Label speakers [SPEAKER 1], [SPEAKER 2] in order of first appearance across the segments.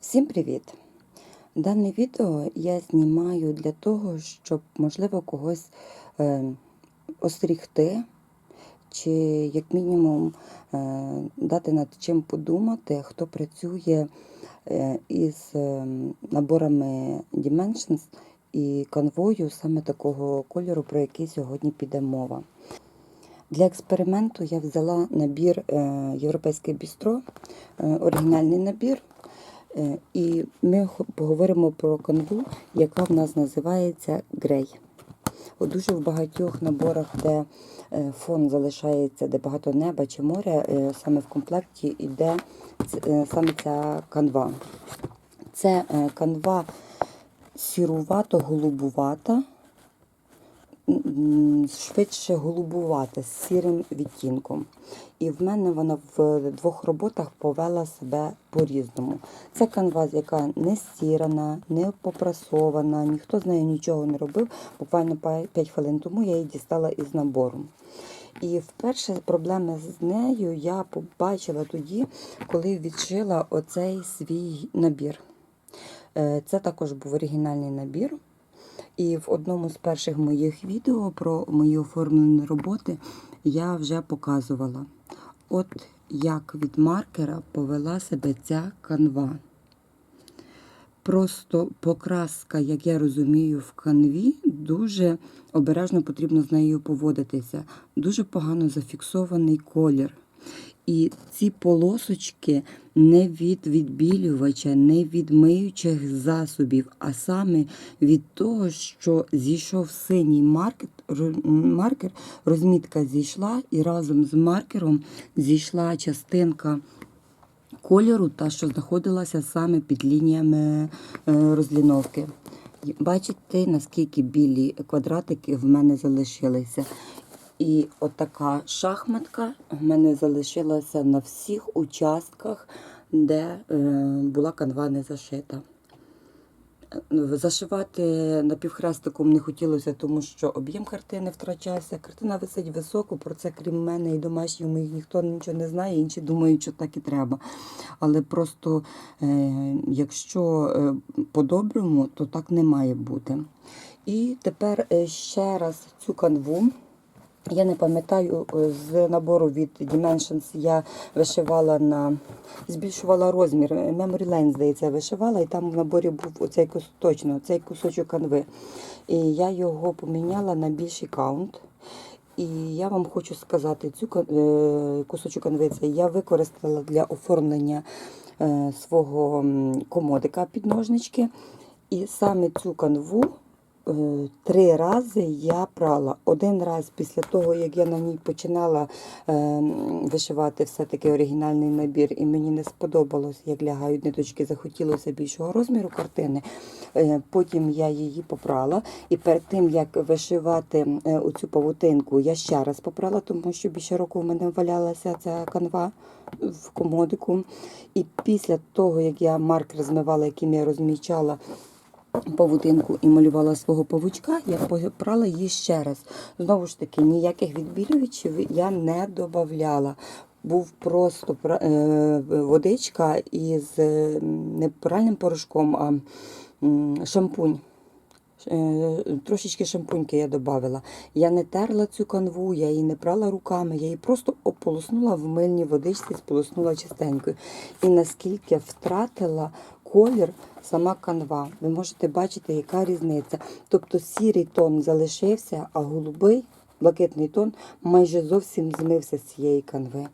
[SPEAKER 1] Всім привіт! Дане відео я знімаю для того, щоб, можливо, когось е, остерігти, чи, як мінімум, е, дати над чим подумати, хто працює е, із е, наборами Dimensions і конвою саме такого кольору, про який сьогодні піде мова. Для експерименту я взяла набір е, Європейське бістро, е, оригінальний набір. Е, І ми поговоримо про канву, яка в нас називається грей. От дуже в багатьох наборах, де е, фон залишається, де багато неба чи моря, е, саме в комплекті йде саме ця канва. Це канва сірувато-голубувата, швидше голубувата з сірим відтінком. І в мене вона в двох роботах повела себе по-різному. Це канвас, яка не стірана, не попрасована, ніхто з нею нічого не робив. Буквально 5 хвилин тому я її дістала із набору. І вперше проблеми з нею я побачила тоді, коли відшила оцей свій набір. Е, Це також був оригінальний набір. І в одному з перших моїх відео про мої оформлені роботи я вже показувала, от як від маркера повела себе ця канва. Просто покраска, як я розумію, в канві дуже обережно потрібно з нею поводитися. Дуже погано зафіксований колір. І ці полосочки не від відбілювача, не від миючих засобів, а саме від того, що зійшов синій маркер, маркер, розмітка зійшла, і разом з маркером зійшла частинка кольору, та що знаходилася саме під лініями е, розліновки. Бачите, наскільки білі квадратики в мене залишилися. І отака шахматка в мене залишилася на всіх участках, де е, була канва не зашита. Е, Зашивати напівхрестиком не хотілося, тому що об'єм картини втрачався. Картина висить високо, про це крім мене і домашніх моїх ніхто нічого не знає, інші думають, що так і треба. Але просто е, якщо по-доброму, то так не має бути. І тепер ще раз цю канву. Я не пам'ятаю, е, з набору від Dimensions я вишивала на збільшувала розмір. Memory Lane, здається, вишивала, і там в наборі був оцей кус, точно, цей кусочок канви. І я його поміняла на більший каунт. І я вам хочу сказати, цю е, кусочок канви я використала для оформлення е, свого комодика під ножнички. І саме цю канву три рази я прала. Один раз після того, як я на ній починала е, вишивати все-таки оригінальний набір, і мені не сподобалось, як лягають ниточки, захотілося більшого розміру картини. Е, Потім я її попрала. І перед тим, як вишивати е, оцю павутинку, я ще раз попрала, тому що більше року в мене валялася ця канва в комодику. І після того, як я маркер змивала, яким я розмічала павутинку і малювала свого павучка, я попрала її ще раз. Знову ж таки, ніяких відбілювачів я не додавала. Був просто е, водичка із е, не пральним порошком, а шампунь. Е, Трошечки шампуньки я додавала. Я не терла цю канву, я її не прала руками, я її просто ополоснула в мильній водичці, сполоснула чистенькою. І наскільки втратила колір сама канва. Ви можете бачити, яка різниця. Тобто сірий тон залишився, а голубий, блакитний тон майже зовсім змився з цієї канви.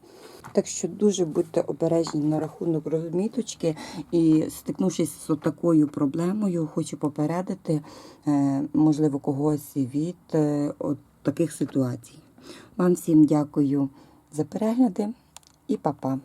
[SPEAKER 1] Так що дуже будьте обережні на рахунок розміточки і стикнувшись з такою проблемою, хочу попередити, е, можливо, когось від е, от таких ситуацій. Вам всім дякую за перегляди і па-па.